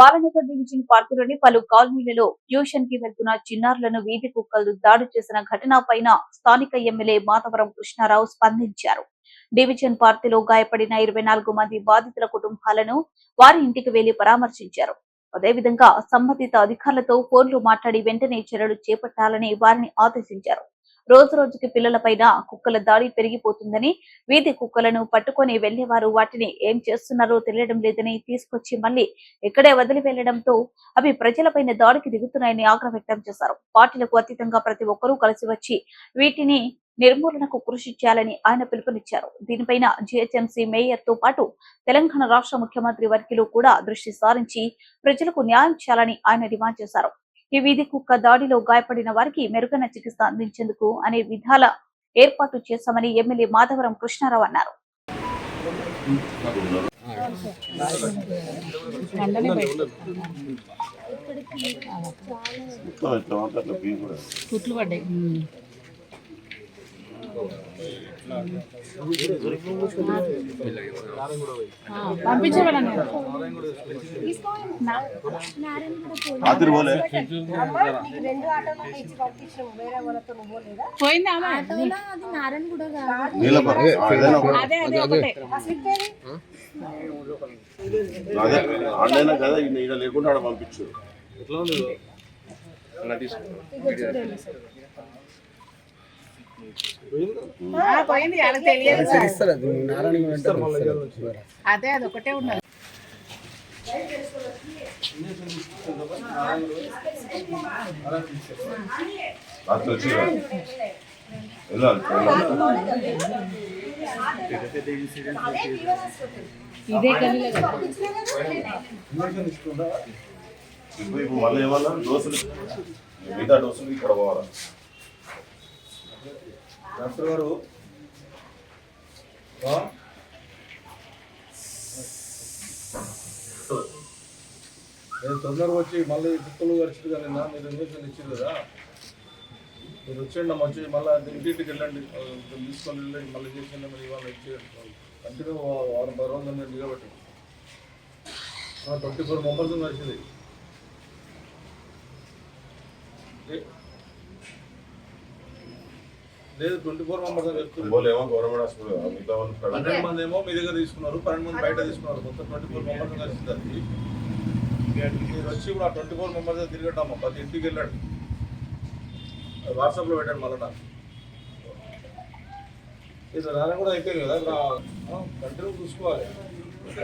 Balanagar division పార్కులోని పలు కాలనీలలో ట్యూషన్కి వెళ్తున్న చిన్నారులను వీధి కుక్కలు దాడి చేసిన ఘటన పైన స్థానిక ఎమ్మెల్యే మాధవరం కృష్ణారావు స్పందించారు. డివిజన్ పార్టీలో గాయపడిన ఇరవై నాలుగు మంది బాధితుల కుటుంబాలను వారి ఇంటికి వెళ్ళి పరామర్శించారు. అదేవిధంగా సంబంధిత అధికారులతో ఫోన్లు మాట్లాడి వెంటనే చర్యలు చేపట్టాలని వారిని ఆదేశించారు. రోజు రోజుకి పిల్లలపైన కుక్కల దాడి పెరిగిపోతుందని వీధి కుక్కలను పట్టుకొని వెళ్ళేవారు వాటిని ఏం చేస్తున్నారో తెలియడం లేదని తీసుకొచ్చి మళ్ళీ ఇక్కడే వదిలి వెళ్ళడంతో అవి ప్రజలపైన దాడికి దిగుతున్నాయని ఆగ్రహం వ్యక్తం చేశారు. పార్టీలకు అతీతంగా ప్రతి ఒక్కరూ కలిసి వచ్చి వీటిని నిర్మూలనకు కృషి చేయాలని ఆయన పిలుపునిచ్చారు. దీనిపైన జిహెచ్ఎంసీ మేయర్తో పాటు తెలంగాణ రాష్ట్ర ముఖ్యమంత్రి వర్కిలు కూడా దృష్టి సారించి ప్రజలకు న్యాయం చేయాలని ఆయన డిమాండ్ చేశారు. ఈ వీధి కుక్క దాడిలో గాయపడిన వారికి మెరుగైన చికిత్స అందించేందుకు అనే విధాల ఏర్పాటు చేశామని ఎమ్మెల్యే మాధవరం కృష్ణారావు అన్నారు. కుట్లు పడ్డాయి. ఆన్లైన్ కదా. ఈయన లేకుండా ఆడ పంపించు. ఆ, పోయింది వాళ్ళకి తెలియదు అదే అది. ఒకటే ఉన్నది. ఇదే ఇప్పుడు మళ్ళీ ఏమన్నా? డోసులు మిగతా డోసులు ఇక్కడ పోవాలా? డాక్టర్ గారు. నేను తొందరగా వచ్చి మళ్ళీ కుక్కలు గడిచిట్టు కానీ నా మీరు ఇంజక్షన్ ఇచ్చారు కదా. మీరు వచ్చేయండి అమ్మ వచ్చి మళ్ళీ ఇంటింటికి వెళ్ళండి. తీసుకొని వెళ్ళండి మళ్ళీ చేసేయండి మరి ఇవాళ ఇచ్చేయండి కంటిన్యూ వారం పది రోజులు నేను దిగబెట్టి ట్వంటీ ఫోర్ మెంబర్స్ వచ్చింది లే- లేదు ట్వంటీ ఫోర్ మెంబర్స్ అని చెప్తున్నారు. Government hospital. పన్నెండు మంది ఏమో మీ దగ్గర తీసుకున్నారు పన్నెండు మంది బయట తీసుకున్నారు. మొత్తం ట్వంటీ ఫోర్ మెంబర్స్ కలిసింది అది మీరు వచ్చి కూడా ట్వంటీ ఫోర్ మెంబర్స్ తిరగటమ్మా. ప్రతి ఇంటికి వెళ్ళాడు. వాట్సాప్లో పెట్టాడు మళ్ళీ నాకు. ఇది రాని కూడా అయిపోయింది కదా కంటిన్యూ చూసుకోవాలి.